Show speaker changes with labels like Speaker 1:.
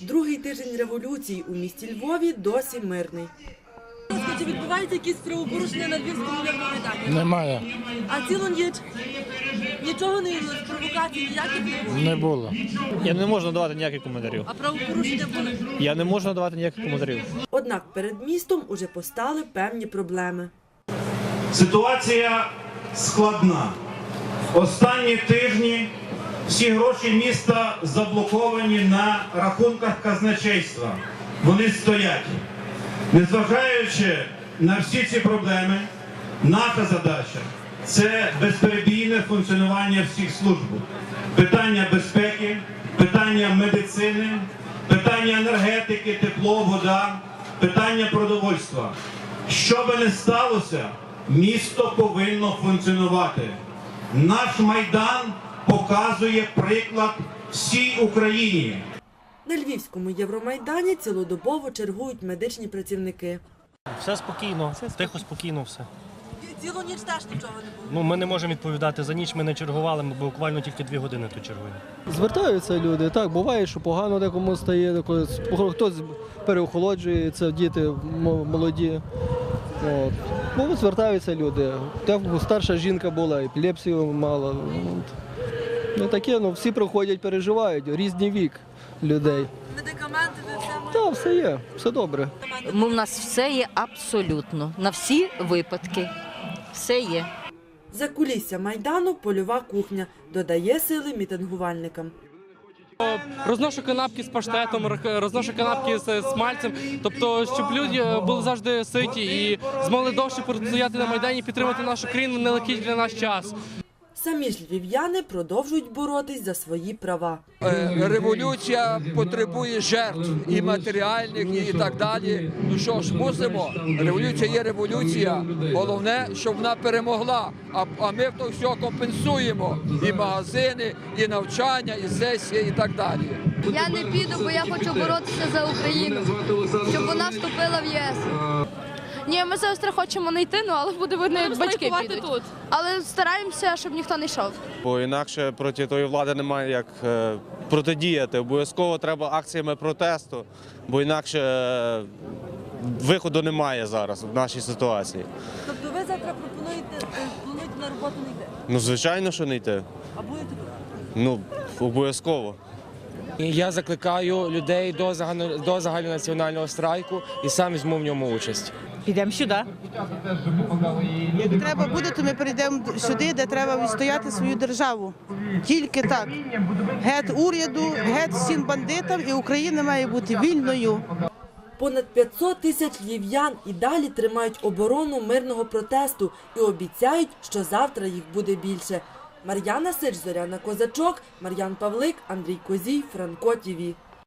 Speaker 1: Другий тиждень революції у місті Львові досі мирний.
Speaker 2: Чи відбувається якісь правопорушення на Львівському Майдані?
Speaker 3: Немає,
Speaker 2: А цілу ніч нічого не провокацій ніяких не було.
Speaker 3: не було.
Speaker 4: Я не можу надавати ніяких коментарів.
Speaker 2: А правопорушення були.
Speaker 4: Я не можу надавати ніяких коментарів.
Speaker 1: Однак перед містом уже постали певні проблеми.
Speaker 5: Ситуація складна. Останні тижні всі гроші міста заблоковані на рахунках казначейства. Вони стоять. Незважаючи на всі ці проблеми, наша задача це безперебійне функціонування всіх служб. Питання безпеки, питання медицини, питання енергетики, тепло, вода, питання продовольства. Що би не сталося, місто повинно функціонувати. Наш майдан показує приклад всій Україні.
Speaker 1: На Львівському Євромайдані цілодобово чергують медичні працівники.
Speaker 6: Все спокійно, тихо, спокійно все.
Speaker 2: Цілу ніч теж нічого не було.
Speaker 6: Ну, ми не можемо відповідати за ніч, ми не чергували, ми буквально тільки дві години тут чергуємо.
Speaker 7: Звертаються люди. Так, буває, що погано декому стає, хтось переохолоджується, діти молоді. От. Ну, звертаються люди. Те, старша жінка була, епілепсію мала. От. Ну таке, ну всі приходять, переживають, різний вік людей.
Speaker 2: Медикаменти, ви все маєте.
Speaker 7: Так, все є, все добре.
Speaker 8: У нас все є абсолютно на всі випадки. Все є.
Speaker 1: За кулісся майдану польова кухня додає сили мітингувальникам.
Speaker 9: Розношу канапки з паштетом, розношу канапки з смальцем. Тобто, щоб люди були завжди ситі і змогли довше простояти на майдані, підтримати нашу країну в нелегкий для нас час.
Speaker 1: Самі ж львів'яни продовжують боротись за свої права.
Speaker 10: Е, Революція потребує жертв і матеріальних, і так далі. Ну що ж, мусимо. Революція є революція. Головне, щоб вона перемогла. А, а ми то все компенсуємо. І магазини, і навчання, і сесії, і так далі.
Speaker 11: Я не піду, бо я хочу боротися за Україну, щоб вона вступила в ЄС. Ні, ми завтра хочемо не йти, ну але буде видно, як батьки підуть. тут. Але стараємося, щоб ніхто не йшов.
Speaker 4: Бо інакше проти тої влади немає як е, протидіяти. Обов'язково треба акціями протесту, бо інакше е, виходу немає зараз в нашій ситуації.
Speaker 2: Тобто ви завтра пропонуєте, е, плануєте на роботу не йти.
Speaker 4: Ну, звичайно, що не йти.
Speaker 2: А будете тут?
Speaker 4: Ну, обов'язково.
Speaker 9: Я закликаю людей до загально до загальнонаціонального страйку і сам візьму в ньому участь.
Speaker 8: Підемо сюди.
Speaker 12: Як треба буде, то ми перейдемо сюди, де треба відстояти свою державу. Тільки так. Геть уряду, геть всім бандитам, і Україна має бути вільною.
Speaker 1: Понад 500 тисяч львів'ян і далі тримають оборону мирного протесту і обіцяють, що завтра їх буде більше. Мар'яна Сич, Зоряна Козачок, Мар'ян Павлик, Андрій Козій, Франко ТІВІ.